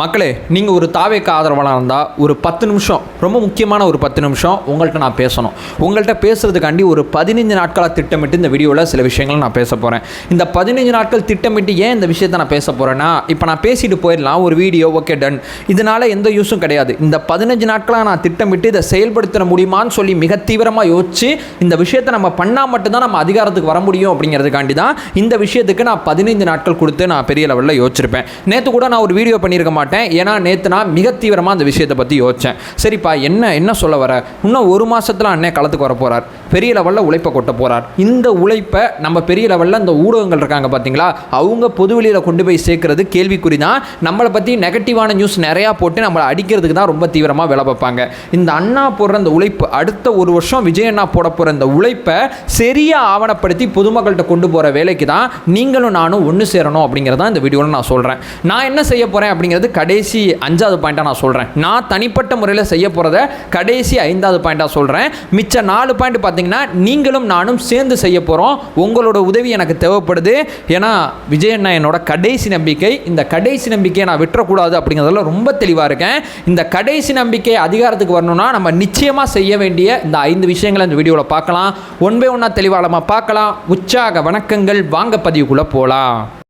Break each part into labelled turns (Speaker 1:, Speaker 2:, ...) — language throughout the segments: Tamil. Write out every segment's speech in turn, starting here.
Speaker 1: மக்களே நீங்கள் ஒரு தாவேக்க ஆதரவாளர் இருந்தால் ஒரு பத்து நிமிஷம் ரொம்ப முக்கியமான ஒரு பத்து நிமிஷம் உங்கள்கிட்ட நான் பேசணும். உங்கள்கிட்ட பேசுறதுக்காண்டி ஒரு பதினஞ்சு நாட்களாக திட்டமிட்டு இந்த வீடியோவில் சில விஷயங்களை நான் பேச போகிறேன் இந்த பதினஞ்சு நாட்கள் திட்டமிட்டு ஏன் இந்த விஷயத்தை நான் பேச போகிறேன்னா இப்போ நான் பேசிட்டு போயிடலாம் ஒரு வீடியோ ஓகே டன் இதனால் எந்த யூஸும் கிடையாது. இந்த பதினஞ்சு நாட்களாக நான் திட்டமிட்டு இதை செயல்படுத்த முடியுமான்னு சொல்லி மிக தீவிரமாக யோசிச்சு இந்த விஷயத்தை நம்ம பண்ணால் மட்டும்தான் நம்ம அதிகாரத்துக்கு வர முடியும் அப்படிங்கிறதுக்காண்டி தான் இந்த விஷயத்துக்கு நான் பதினஞ்சு நாட்கள் கொடுத்து நான் பெரிய லெவலில் யோசிச்சிருப்பேன். நேற்று கூட நான் ஒரு வீடியோ பண்ணியிருக்க மாட்டேன். ஏன்னா நேற்று நான் மிக தீவிரமாக அந்த விஷயத்தை பற்றி யோசித்தேன் சரிப்பா என்ன என்ன சொல்ல வர? இன்னும் ஒரு மாதத்தில் அண்ணே களத்துக்கு வர போகிறார் பெரிய லெவலில் உழைப்பை கொட்ட போகிறார் இந்த உழைப்பை நம்ம பெரிய லெவலில் இந்த ஊடகங்கள் இருக்காங்க பார்த்தீங்களா அவங்க பொதுவெளியில் கொண்டு போய் சேர்க்கறது கேள்விக்குறி தான். நம்மளை பற்றி நெகட்டிவான நியூஸ் நிறையா போட்டு நம்மளை அடிக்கிறதுக்கு தான் ரொம்ப தீவிரமாக வேலை பார்ப்பாங்க. இந்த அண்ணா போடுற இந்த உழைப்பு அடுத்த ஒரு வருஷம் விஜய் அண்ணா போட போகிற இந்த உழைப்பை சரியாக ஆவணப்படுத்தி பொதுமக்கள்கிட்ட கொண்டு போகிற வேலைக்கு தான் நீங்களும் நானும் ஒன்று சேரணும் அப்படிங்கிறதான் இந்த வீடியோவில் நான் சொல்கிறேன் நான் என்ன செய்ய போகிறேன் அப்படிங்கிறது கடைசி அஞ்சாவது பாயிண்ட்டாக நான் சொல்கிறேன் நான் தனிப்பட்ட முறையில் செய்ய போகிறத கடைசி ஐந்தாவது பாயிண்ட்டாக சொல்கிறேன் மிச்ச நாலு பாயிண்ட் பார்த்தீங்கன்னா நீங்களும் நானும் சேர்ந்து செய்ய போகிறோம் உங்களோட உதவி எனக்கு தேவைப்படுது. ஏன்னா விஜய் அண்ணா என்னோட கடைசி நம்பிக்கை. இந்த கடைசி நம்பிக்கையை நான் விட்டுறக்கூடாது அப்படிங்கிறதுல ரொம்ப தெளிவாக இருக்கேன். இந்த கடைசி நம்பிக்கை அதிகாரத்துக்கு வரணும்னா நம்ம நிச்சயமாக செய்ய வேண்டிய இந்த ஐந்து விஷயங்களை இந்த வீடியோவில் பார்க்கலாம். ஒன் பை ஒன்றா தெளிவாக நம்ம பார்க்கலாம். உற்சாக வணக்கங்கள். வாங்க பதிவுக்குள்ளே போகலாம்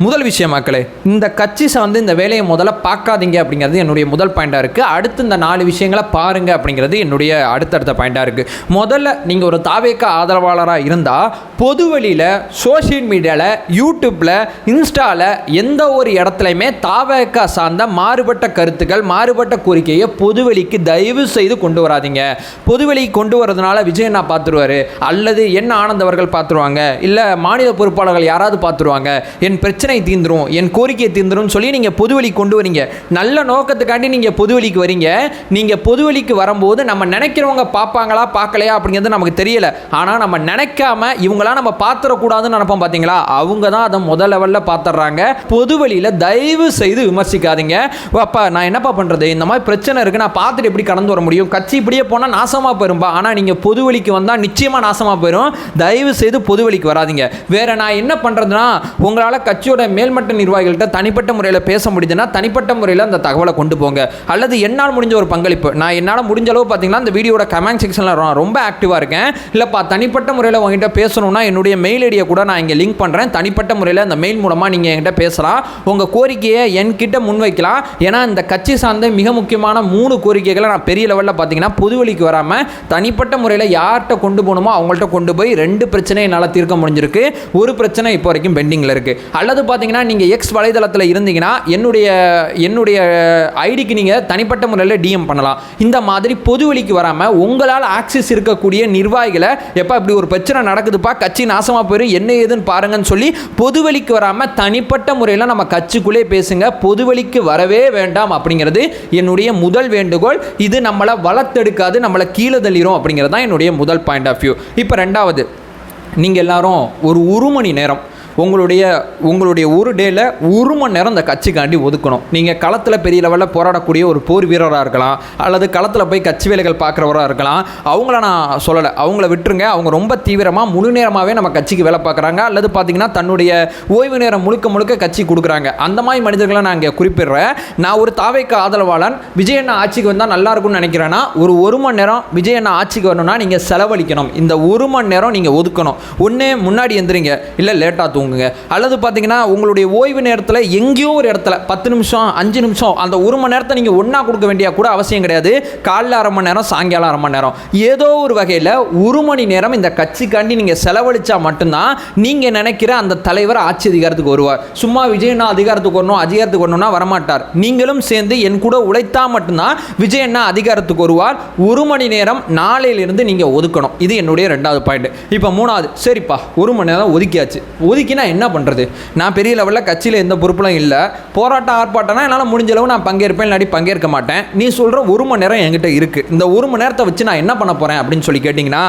Speaker 1: முதல் விஷயம் மக்களே இந்த கட்சி சார்ந்து இந்த வேலையை முதல்ல பார்க்காதீங்க அப்படிங்கிறது என்னுடைய முதல் பாயிண்டாக இருக்குது அடுத்து இந்த நாலு விஷயங்களை பாருங்க அப்படிங்கிறது என்னுடைய அடுத்தடுத்த பாயிண்டாக இருக்குது முதல்ல நீங்கள் ஒரு தாவேக்க ஆதரவாளராக இருந்தால் பொதுவெளியில் சோஷியல் மீடியாவில் யூடியூப்பில் இன்ஸ்டாவில் எந்த ஒரு இடத்துலையுமே தாவேக்க சார்ந்த மாறுபட்ட கருத்துக்கள் மாறுபட்ட கோரிக்கையை பொதுவெளிக்கு தயவு செய்து கொண்டு வராதீங்க. பொதுவெளிக்கு கொண்டு வரதுனால விஜய் நான் பார்த்துருவாரு அல்லது என்ன ஆனந்த் அவர்கள் பார்த்துருவாங்க இல்லை மாநில பொறுப்பாளர்கள் யாராவது பார்த்துருவாங்க என் பிரச்சனை தீந்துரும். என் கோரிக்கை தீந்துரும் சொல்லி நீங்கள் பொதுவெளி கொண்டு வரீங்க. நல்ல நோக்கத்துக்காண்டி நீங்கள் பொதுவெளிக்கு வரீங்க. நீங்கள் பொதுவெளிக்கு வரும்போது நம்ம நினைக்கிறவங்க பார்ப்பாங்களா பார்க்கலையா அப்படிங்கிறது நமக்கு தெரியல. ஆனால் நம்ம நினைக்காம இவங்களாம் நம்ம பார்த்துடக்கூடாதுன்னு நினைப்போம் பார்த்தீங்களா அவங்க தான் அதை முதல் லெவலில் பார்த்துடுறாங்க. பொதுவெளியில் தயவு செய்து விமர்சிக்காதீங்க. அப்பா நான் என்னப்பா பண்ணுறது இந்த மாதிரி பிரச்சனை இருக்குது நான் பார்த்துட்டு எப்படி கடந்து வர முடியும்? கட்சி இப்படியே போனால் நாசமாக போயிரும்பா? ஆனால் நீங்கள் பொதுவெளிக்கு வந்தால் நிச்சயமாக நாசமாக போயிடும் தயவு செய்து பொதுவெளிக்கு வராதீங்க. வேற நான் என்ன பண்ணுறதுனா உங்களால் கட்சியோட மேல்மட்ட நிர்வாகிகள்கிட்ட தனிப்பட்ட முறையில் பேச முடியுதுன்னா தனிப்பட்ட முறையில் அந்த தகவலை கொண்டு போங்க. அல்லது என்னால் முடிஞ்ச ஒரு பங்களிப்பு. நான் என்னால் முடிஞ்ச அளவு பார்த்தீங்கன்னா அந்த வீடியோட கமெண்ட் செக்ஷனில் ரொம்ப ஆக்டிவாக இருக்கேன். இல்லைப்பா தனிப்பட்ட முறையில் உங்ககிட்ட பேசணும்னா என்னுடைய மெயில் ஐடியை கூட நான் இங்கே லிங்க் பண்ணுறேன் தனிப்பட்ட முறையில் அந்த மெயில் மூலமாக நீங்கள் என்கிட்ட பேசலாம். உங்கள் கோரிக்கையை என்கிட்ட முன்வைக்கலாம். ஏன்னா இந்த கட்சி சார்ந்த மிக முக்கியமான மூணு கோரிக்கைகளை நான் பெரிய லெவலில் பார்த்தீங்கன்னா பொதுவெளிக்கு வராமல் தனிப்பட்ட முறையில் யார்கிட்ட கொண்டு போகணுமோ அவங்கள்ட்ட கொண்டு போய் ரெண்டு பிரச்சனையை என்னால் தீர்க்க முடிஞ்சிருக்கு. ஒரு பிரச்சனை இப்போ வரைக்கும் பெண்டிங்கில் இருக்குது அல்லது பார்த்தீங்கன்னா நீங்கள் எக்ஸ் வலைதளத்தில் இருந்தீங்கன்னா என்னுடைய என்னுடைய ஐடிக்கு நீங்கள் தனிப்பட்ட முறையில் டிஎம் பண்ணலாம். இந்த மாதிரி பொதுவெளிக்கு வராமல் உங்களால் ஆக்சிஸ் இருக்கக்கூடிய நிர்வாகிகளை எப்போ இப்படி ஒரு பிரச்சனை நடக்குதுப்பா கட்சி நாசமாக போயிடும் என்ன ஏதுன்னு பாருங்கன்னு சொல்லி பொதுவெளிக்கு வராமல் தனிப்பட்ட முறையில் நம்ம கட்சிக்குள்ளே பேசுங்க பொதுவெளிக்கு வரவே வேண்டாம் அப்படிங்கிறது என்னுடைய முதல் வேண்டுகோள். இது நம்மளை வளர்த்தெடுக்காது நம்மளை கீழே தள்ளிடும் அப்படிங்கிறது தான் என்னுடைய முதல் பாயிண்ட் ஆஃப் வியூ இப்போ ரெண்டாவது நீங்கள் எல்லாரும் ஒரு ஒரு மணி நேரம் உங்களுடைய உங்களுடைய ஒரு டேல ஒரு மணி நேரம் இந்த கட்சிக்காண்டி ஒதுக்கணும். நீங்கள் களத்தில் பெரிய லெவலில் போராடக்கூடிய ஒரு போர் வீரராக இருக்கலாம் அல்லது களத்தில் போய் கட்சி வேலைகள் பார்க்குறவராக இருக்கலாம். அவங்கள நான் சொல்லலை. அவங்கள விட்டுருங்க. அவங்க ரொம்ப தீவிரமாக முழு நேரமாகவே நம்ம கட்சிக்கு வேலை பார்க்குறாங்க. அல்லது பார்த்தீங்கன்னா தன்னுடைய ஓய்வு நேரம் முழுக்க முழுக்க கட்சி கொடுக்குறாங்க. அந்த மாதிரி மனிதர்களை நான் இங்கே குறிப்பிடுறேன். நான் ஒரு தாவைக்கு ஆதரவாளன். விஜயண்ணா ஆட்சிக்கு வந்தால் நல்லா இருக்கும்னு நினைக்கிறேன்னா ஒரு ஒரு மணி நேரம் விஜயண்ணா ஆட்சிக்கு வரணும்னா நீங்கள் செலவழிக்கணும். இந்த ஒரு மணி நேரம் நீங்கள் ஒதுக்கணும். ஒன்று முன்னாடி எந்திரிங்க. இல்லை லேட்டாக தூங்குங்க அல்லது பார்த்தீங்கன்னா உங்களுடைய ஓய்வு நேரத்தில் எங்கேயோ ஒரு இடத்துல பத்து நிமிஷம் அஞ்சு நிமிஷம் அந்த ஒரு மணி நேரத்தை நீங்கள் ஒன்றா கொடுக்க வேண்டிய கூட அவசியம் கிடையாது. காலைல அரை மணி நேரம் சாயங்காலம் அரை மணி நேரம். ஏதோ ஒரு வகையில் ஒரு மணி நேரம் இந்த கட்சிக்காண்டி நீங்கள் செலவழிச்சா மட்டும்தான் நீங்கள் நினைக்கிற அந்த தலைவர் ஆட்சி அதிகாரத்துக்கு வருவார். சும்மா விஜயண்ணா அதிகாரத்துக்கு வரணும் அதிகாரத்துக்கு வரணும்னா வரமாட்டார். நீங்களும் சேர்ந்து என் கூட உழைத்தா மட்டும்தான் விஜயண்ணா அதிகாரத்துக்கு வருவார். ஒரு மணி நேரம் நாளையிலிருந்து நீங்கள் ஒதுக்கணும். இது என்னுடைய ரெண்டாவது பாயிண்ட் இப்போ மூணாவது சரிப்பா ஒரு மணி நேரம் ஒதுக்கியாச்சு. ஒதுக்கி நான் என்ன பண்ணுறது நான் பெரிய லெவலில் கட்சியில் எந்த பொறுப்புலும் இல்லை. போராட்டம் ஆர்ப்பாட்டம்னா என்னால் முடிஞ்ச அளவு நான் பங்கேற்பேன் இல்லாட்டி பங்கேற்க மாட்டேன். நீ சொல்கிற ஒரு மணி நேரம் என்கிட்ட இருக்குது இந்த ஒரு மணி நேரத்தை வச்சு நான் என்ன பண்ண போகிறேன் அப்படின்னு சொல்லி கேட்டிங்கன்னா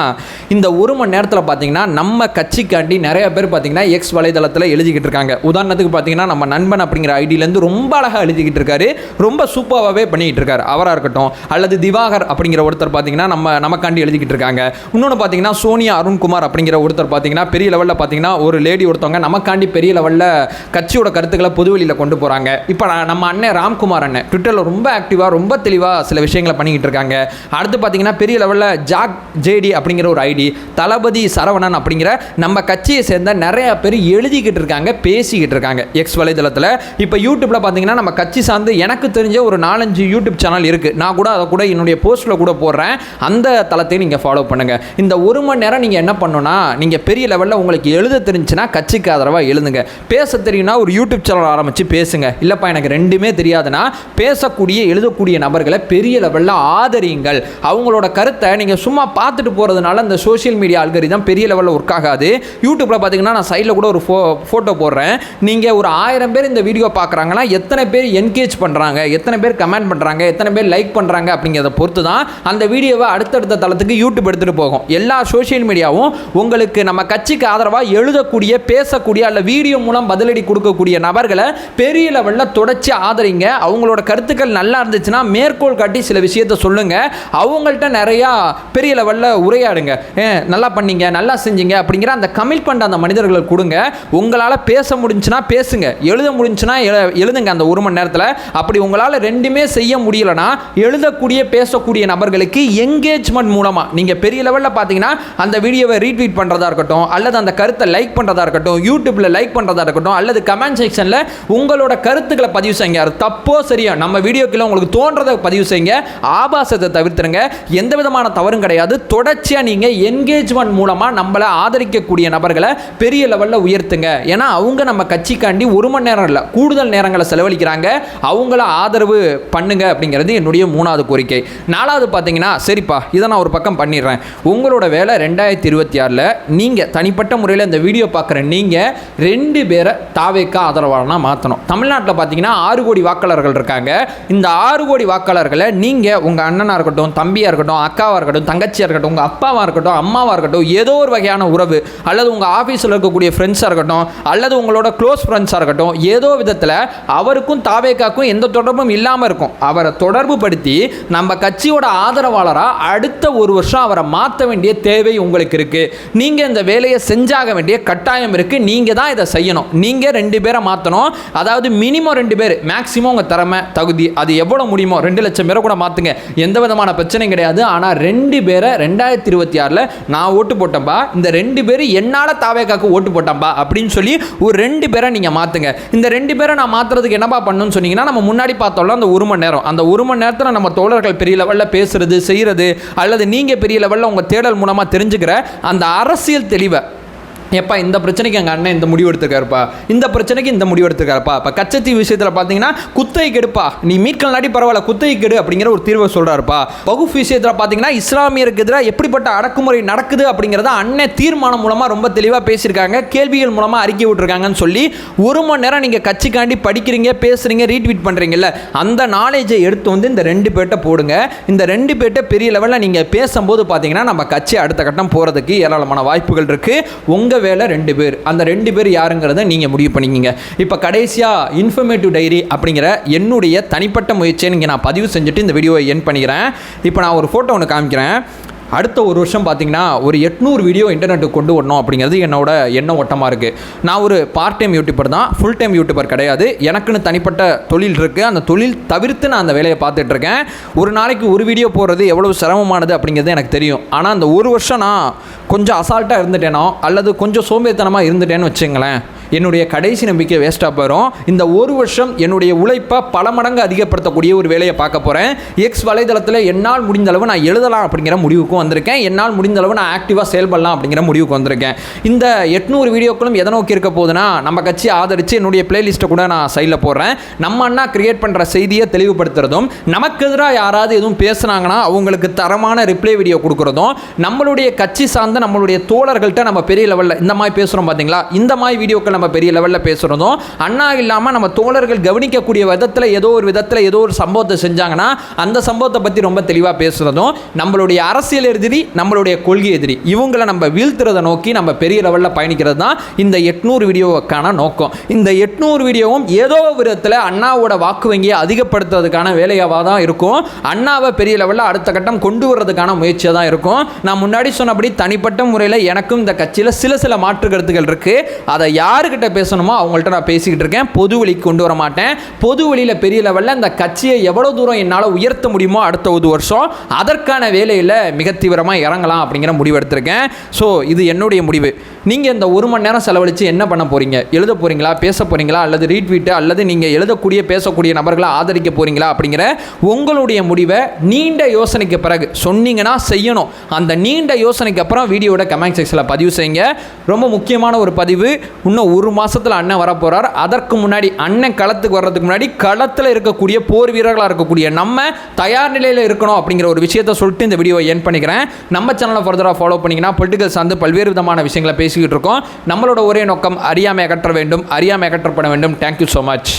Speaker 1: இந்த ஒரு மணி நேரத்தில் பார்த்தீங்கன்னா நம்ம கட்சிக்காண்டி நிறைய பேர் பார்த்தீங்கன்னா எக்ஸ் வலைதளத்தில் எழுதிக்கிட்டு இருக்காங்க. உதாரணத்துக்கு பார்த்தீங்கன்னா நம்ம நண்பன் அப்படிங்கிற ஐடியிலேருந்து ரொம்ப அழகாக எழுதிக்கிட்டு இருக்காரு. ரொம்ப சூப்பராகவே பண்ணிக்கிட்டு இருக்காரு. அவராக இருக்கட்டும் அல்லது திவாகர் அப்படிங்கிற ஒருத்தர் பார்த்தீங்கன்னா நம்ம நமக்காண்டி எழுதிக்கிட்டு இருக்காங்க. இன்னொன்று பார்த்தீங்கன்னா சோனியா அருண்குமார் அப்படிங்கிற ஒருத்தர் பார்த்தீங்கன்னா பெரிய லெவலில் பார்த்தீங்கன்னா ஒரு லேடி ஒருத்தவங்க நமக்காண்டி பெரிய லெவலில் கட்சியோட கருத்துக்களை பொதுவெளியில் கொண்டு போகிறாங்க இப்போ நம்ம அண்ணன் ராம்குமார் அண்ணன் ட்விட்டரில் ரொம்ப ஆக்டிவாக ரொம்ப தெளிவாக சில விஷயங்களை பண்ணிக்கிட்டு இருக்காங்க. அடுத்து பார்த்தீங்கன்னா பெரிய லெவலில் ஜாக் ஜேடி அப்படிங்கிற ஒரு ஐடி தளபதி சரவணன் அப்படிங்கிற நம்ம கட்சியை சேர்ந்த நிறைய பேர் எழுதிக்கிட்டு இருக்காங்க பேசிக்கிட்டு இருக்காங்க எக்ஸ் வலைதளத்தில். இப்போ யூடியூப்பில் பார்த்தீங்கன்னா நம்ம கட்சி சார்ந்து எனக்கு தெரிஞ்ச ஒரு நாலஞ்சு யூடியூப் சேனல் இருக்குது நான் கூட அதை கூட என்னுடைய போஸ்ட்டில் கூட போடுறேன். அந்த தளத்தையும் நீங்கள் ஃபாலோ பண்ணுங்கள் இந்த ஒரு மணி நேரம் நீங்கள் என்ன பண்ணணும்னா நீங்கள் பெரிய லெவலில் உங்களுக்கு எழுத தெரிஞ்சுன்னா கட்சிக்கு ஆதரவாக எழுதுங்க பேச தெரியும்னா ஒரு யூடியூப் சேனல் ஆரம்பித்து பேசுங்க. இல்லைப்பா எனக்கு ரெண்டுமே தெரியாதுன்னா பேசக்கூடிய எழுதக்கூடிய நபர்களை பெரிய லெவலில் ஆதரியுங்கள். அவங்களோட கருத்தை நீங்கள் சும்மா பார்த்துட்டு போகிறதுனால இந்த சோஷியல் மீடியா அல்கரிதம் பெரிய லெவலில் ஒர்க் ஆகாது. யூடியூப்பில் பார்த்தீங்கன்னா நான் சைடில் கூட ஒரு ஃபோ ஃபோட்டோ போடுறேன். நீங்கள் ஒரு ஆயிரம் பேர் இந்த வீடியோ பார்க்குறாங்கன்னா எத்தனை பேர் என்கேஜ் பண்ணுறாங்க எத்தனை பேர் கமெண்ட் பண்ணுறாங்க எத்தனை பேர் லைக் பண்ணுறாங்க அப்படிங்கிறத பொறுத்து தான் அந்த வீடியோவை அடுத்தடுத்த தளத்துக்கு யூடியூப் எடுத்துகிட்டு போகும். எல்லா சோஷியல் மீடியாவும் உங்களுக்கு நம்ம கட்சிக்கு ஆதரவாக எழுதக்கூடிய பேச பேசக்கூடிய அல்ல வீடியோ மூலம் பதிலடி கொடுக்கக்கூடிய நபர்களை பெரிய லெவலில் தொடச்சி ஆதரிங்க. அவங்களோட கருத்துக்கள் நல்லா இருந்துச்சுன்னா மேற்கோள் காட்டி சில விஷயத்த சொல்லுங்க. அவங்கள்ட்ட நிறையா பெரிய லெவலில் உரையாடுங்க. நல்லா பண்ணீங்க நல்லா செஞ்சீங்க அப்படிங்கிற அந்த கமிட்மெண்ட் பண்ண அந்த மனிதர்களுக்கு கொடுங்க. உங்களால் பேச முடிஞ்சுன்னா பேசுங்க. எழுத முடிஞ்சுன்னா எழு- எழுதுங்க அந்த ஒரு மணி நேரத்தில். அப்படி உங்களால் ரெண்டுமே செய்ய முடியலனா எழுதக்கூடிய பேசக்கூடிய நபர்களுக்கு என்கேஜ்மெண்ட் மூலமாக நீங்கள் பெரிய லெவலில் பார்த்தீங்கன்னா அந்த வீடியோவை ரீட்வீட் பண்ணுறதா இருக்கட்டும் அல்லது அந்த கருத்தை லைக் பண்ணுறதா இருக்கட்டும் யூடியூப்பில் லைக் பண்ணுறதா இருக்கட்டும் அல்லது கமெண்ட் செக்ஷனில் உங்களோட கருத்துக்களை பதிவு செய்யுங்க. அது தப்போ சரியா நம்ம வீடியோக்குள்ள உங்களுக்கு தோன்றதை பதிவு செய்யுங்க. ஆபாசத்தை தவிர்த்துருங்க. எந்த விதமான தவறும் கிடையாது. தொடர்ச்சியாக நீங்கள் என்கேஜ்மெண்ட் மூலமாக நம்மளை ஆதரிக்கக்கூடிய நபர்களை பெரிய லெவலில் உயர்த்துங்க. ஏன்னா அவங்க நம்ம கட்சிக்காண்டி ஒரு மணி நேரம் இல்லை கூடுதல் நேரங்களை செலவழிக்கிறாங்க. அவங்கள ஆதரவு பண்ணுங்க அப்படிங்கிறது என்னுடைய மூணாவது கோரிக்கை. நாலாவது பார்த்தீங்கன்னா சரிப்பா இதை நான் ஒரு பக்கம் பண்ணிடுறேன். உங்களோட வேலை ரெண்டாயிரத்தி இருபத்தி ஆறில் நீங்கள் தனிப்பட்ட முறையில் இந்த வீடியோ பார்க்குற நீங்கள் ரெண்டு பேரை தாவேக்கா ஆதரவாளனாக மாற்றணும் தமிழ்நாட்டில் பார்த்தீங்கன்னா ஆறு கோடி வாக்காளர்கள் இருக்காங்க. இந்த ஆறு கோடி வாக்காளர்களை நீங்கள் உங்கள் அண்ணனாக இருக்கட்டும் தம்பியாக இருக்கட்டும் அக்காவாக இருக்கட்டும் தங்கச்சியாக இருக்கட்டும் உங்கள் அப்பாவாக இருக்கட்டும் அம்மாவாக இருக்கட்டும் ஏதோ ஒரு வகையான உறவு அல்லது உங்கள் ஆஃபீஸில் இருக்கக்கூடிய ஃப்ரெண்ட்ஸாக இருக்கட்டும் அல்லது உங்களோட க்ளோஸ் ஃப்ரெண்ட்ஸாக இருக்கட்டும் ஏதோ விதத்தில் அவருக்கும் தாவேக்காக்கும் எந்த தொடர்பும் இல்லாமல் இருக்கும். அவரை தொடர்பு படுத்தி நம்ம கட்சியோட ஆதரவாளராக அடுத்த ஒரு வருஷம் அவரை மாற்ற வேண்டிய தேவை உங்களுக்கு இருக்குது நீங்கள் இந்த வேலையை செஞ்சாக வேண்டிய கட்டாயம் இருக்குது நீங்கள் தான் இதை செய்யணும். நீங்கள் ரெண்டு பேரை மாற்றணும் அதாவது மினிமம் ரெண்டு பேர். மேக்ஸிமம் உங்கள் திறமை தகுதி. அது எவ்வளோ முடியுமோ ரெண்டு லட்சம் பேரை கூட மாற்றுங்க எந்த விதமான பிரச்சனையும் கிடையாது. ஆனால் ரெண்டு பேரை ரெண்டாயிரத்தி இருபத்தி ஆறில் நான் ஓட்டு போட்டேன்பா. இந்த ரெண்டு பேர் என்னால் தாவேக்காக்கு ஓட்டு போட்டேன்பா. அப்படின்னு சொல்லி ஒரு ரெண்டு பேரை நீங்கள் மாற்றுங்க இந்த ரெண்டு பேரை நான் மாற்றுறதுக்கு என்னப்பா பண்ணணும்னு சொன்னீங்கன்னா நம்ம முன்னாடி பார்த்தோம்ல அந்த ஒரு மணி நேரம். அந்த ஒரு மணி நேரத்தில் நம்ம தோழர்கள் பெரிய லெவலில் பேசுறது செய்கிறது அல்லது நீங்கள் பெரிய லெவலில் உங்கள் தேடல் மூலமாக தெரிஞ்சுக்கிற அந்த அரசியல் தெளிவை எப்பா இந்த பிரச்சனைக்கு எங்கள் அண்ணன் இந்த முடிவு எடுத்துருக்காருப்பா. இந்த பிரச்சனைக்கு இந்த முடிவு எடுத்துருக்காருப்பா. இப்போ கச்சத்தீவு விஷயத்தில் பார்த்தீங்கன்னா குத்தகை கெடுப்பா. நீ மீட்கலனாடி பரவாயில்ல குத்தகை கெடு அப்படிங்கிற ஒரு தீர்வை சொல்கிறாருப்பா வகுப்பு விஷயத்தில் பார்த்தீங்கன்னா இஸ்லாமியருக்கு எதிராக எப்படிப்பட்ட அடக்குமுறை நடக்குது அப்படிங்கிறத அண்ணன் தீர்மானம் மூலமாக ரொம்ப தெளிவாக பேசியிருக்காங்க. கேள்விகள் மூலமாக அறிக்கை விட்டுருக்காங்கன்னு சொல்லி ஒரு மணி நேரம் நீங்கள் கட்சிக்காண்டி படிக்கிறீங்க பேசுகிறீங்க ரீட்வீட் பண்ணுறீங்கல்ல அந்த நாலேஜை எடுத்து வந்து இந்த ரெண்டு பேர்ட்ட போடுங்க. இந்த ரெண்டு பேர்ட்ட பெரிய லெவலில் நீங்கள் பேசும்போது பார்த்தீங்கன்னா நம்ம கட்சி அடுத்த கட்டம் போகிறதுக்கு ஏராளமான வாய்ப்புகள் இருக்குது உங்கள் வேலை ரெண்டு பேர். அந்த ரெண்டு பேர் யாருங்கிறத நீங்கள் முடிவு பண்ணிக்கிங்க. இப்போ கடைசியாக இன்ஃபர்மேட்டிவ் டைரி அப்படிங்கிற என்னுடைய தனிப்பட்ட முயற்சியை நீங்கள் நான் பதிவு செஞ்சுட்டு இந்த வீடியோவை என் பண்ணிக்கிறேன். இப்போ நான் ஒரு ஃபோட்டோ ஒன்று காமிக்கிறேன். அடுத்த ஒரு வருஷம் பார்த்தீங்கன்னா ஒரு எட்நூறு வீடியோ இன்டர்நெட்டுக்கு கொண்டு வரணும் அப்படிங்கிறது என்னோட எண்ண ஓட்டமாக இருக்குது நான் ஒரு பார்ட் டைம் யூடியூபர் தான். ஃபுல் டைம் யூடியூபர் கிடையாது. எனக்குன்னு தனிப்பட்ட தொழில் இருக்குது அந்த தொழில் தவிர்த்து நான் அந்த வேலையை பார்த்துட்ருக்கேன் ஒரு நாளைக்கு ஒரு வீடியோ போடுறது எவ்வளவு சிரமமானது அப்படிங்கிறது எனக்கு தெரியும். ஆனால் அந்த ஒரு வருஷம் நான் கொஞ்சம் அசால்ட்டாக இருந்துட்டேனோ அல்லது கொஞ்சம் சோம்பேறித்தனமாக இருந்துட்டேன்னு வச்சுங்களேன் என்னுடைய கடைசி நம்பிக்கை வேஸ்ட்டாக போயிடும் இந்த ஒரு வருஷம் என்னுடைய உழைப்பை பல மடங்கு அதிகப்படுத்தக்கூடிய ஒரு வேலையை பார்க்க போகிறேன் எக்ஸ் வலைதளத்தில் என்னால் முடிந்த அளவு நான் எழுதலாம் அப்படிங்கிற முடிவுக்கும் வந்திருக்கேன். என்னால் முடிந்த அளவு நான் ஆக்டிவாக செயல்படலாம் அப்படிங்கிற முடிவுக்கு வந்திருக்கேன். இந்த எட்நூறு வீடியோக்களும் எதை நோக்கி இருக்க போகுதுன்னா நம்ம கட்சி ஆதரித்து என்னுடைய பிளேலிஸ்ட்டை கூட நான் சைடில் போடுறேன். நம்ம அண்ணா கிரியேட் பண்ணுற செய்தியை தெளிவுபடுத்துறதும் நமக்கு எதிராக யாராவது எதுவும் பேசுனாங்கன்னா அவங்களுக்கு தரமான ரிப்ளை வீடியோ கொடுக்குறதும் நம்மளுடைய கட்சி சார்ந்த நம்மளுடைய தோழர்கள்ட்ட நம்ம பெரிய லெவலில் இந்த மாதிரி பேசுகிறோம் பார்த்தீங்களா இந்த மாதிரி வீடியோக்கள் நம்ம பெரிய லெவலில் பேசுகிறதும் அண்ணா இல்லாமல் நம்ம தோழர்கள் கவனிக்கக்கூடிய விதத்தில் ஏதோ ஒரு விதத்தில் ஏதோ ஒரு சம்பவத்தை செஞ்சாங்கன்னா அந்த சம்பவத்தை பற்றி ரொம்ப தெளிவாக பேசுகிறதும் நம்மளுடைய அரசியல் எதிரி நம்மளுடைய கொள்கை எதிரி இவங்களை நம்ம வீழ்த்துறதை நோக்கி நம்ம பெரிய லெவலில் பயணிக்கிறது தான் இந்த எட்நூறு வீடியோவுக்கான நோக்கம். இந்த எட்நூறு வீடியோவும் ஏதோ விதத்தில் அண்ணாவோட வாக்கு வங்கியை அதிகப்படுத்துறதுக்கான வேலையாக தான் இருக்கும். அண்ணாவை பெரிய லெவலில் அடுத்த கட்டம் கொண்டு வர்றதுக்கான முயற்சியாக தான் இருக்கும். நான் முன்னாடி சொன்னபடி தனிப்பட்ட முறையில் எனக்கும் இந்த கட்சியில் சில சில மாற்று கருத்துக்கள் இருக்குது அதை யார் யாருக்கிட்ட பேசணுமோ அவங்கள்ட்ட நான் பேசிக்கிட்டு இருக்கேன். பொது வழிக்கு கொண்டு வர மாட்டேன். பொது வழியில் பெரிய லெவலில் அந்த கட்சியை எவ்வளோ தூரம் என்னால் உயர்த்த முடியுமோ அடுத்த ஒரு வருஷம் அதற்கான வேலையில் மிக தீவிரமாக இறங்கலாம் அப்படிங்கிற முடிவு எடுத்திருக்கேன். ஸோ இது என்னுடைய முடிவு. நீங்கள் இந்த ஒரு மணி நேரம் செலவழித்து என்ன பண்ண போகிறீங்க எழுத போகிறீங்களா பேச போகிறீங்களா அல்லது ரீட்வீட்டு அல்லது நீங்கள் எழுதக்கூடிய பேசக்கூடிய நபர்களை ஆதரிக்க போகிறீங்களா அப்படிங்கிற உங்களுடைய முடிவை நீண்ட யோசனைக்கு பிறகு சொன்னீங்கன்னா செய்யணும். அந்த நீண்ட யோசனைக்கு அப்புறம் வீடியோட கமெண்ட் செக்ஷனில் பதிவு செய்யுங்க. ரொம்ப முக்கியமான ஒரு பதிவு. இன்னும் ஒரு மாதத்தில் அண்ணன் வரப்போகிறார் அதற்கு முன்னாடி அண்ணன் களத்துக்கு வர்றதுக்கு முன்னாடி களத்தில் இருக்கக்கூடிய போர் வீரர்களாக இருக்கக்கூடிய நம்ம தயார் நிலையில் இருக்கணும் அப்படிங்கிற ஒரு விஷயத்த சொல்லிட்டு இந்த வீடியோ என் பண்ணிக்கிறேன். நம்ம சேனலை ஃபர்தராக ஃபாலோ பண்ணிங்கன்னா பொலிட்டிக்கல் சார்ந்து பல்வேறு விதமான விஷயங்களை பேசிக்கிட்டு இருக்கோம். நம்மளோட ஒரே நோக்கம் அறியாமை அகற்ற வேண்டும். அறியாமை அகற்றப்பட வேண்டும். Thank you so much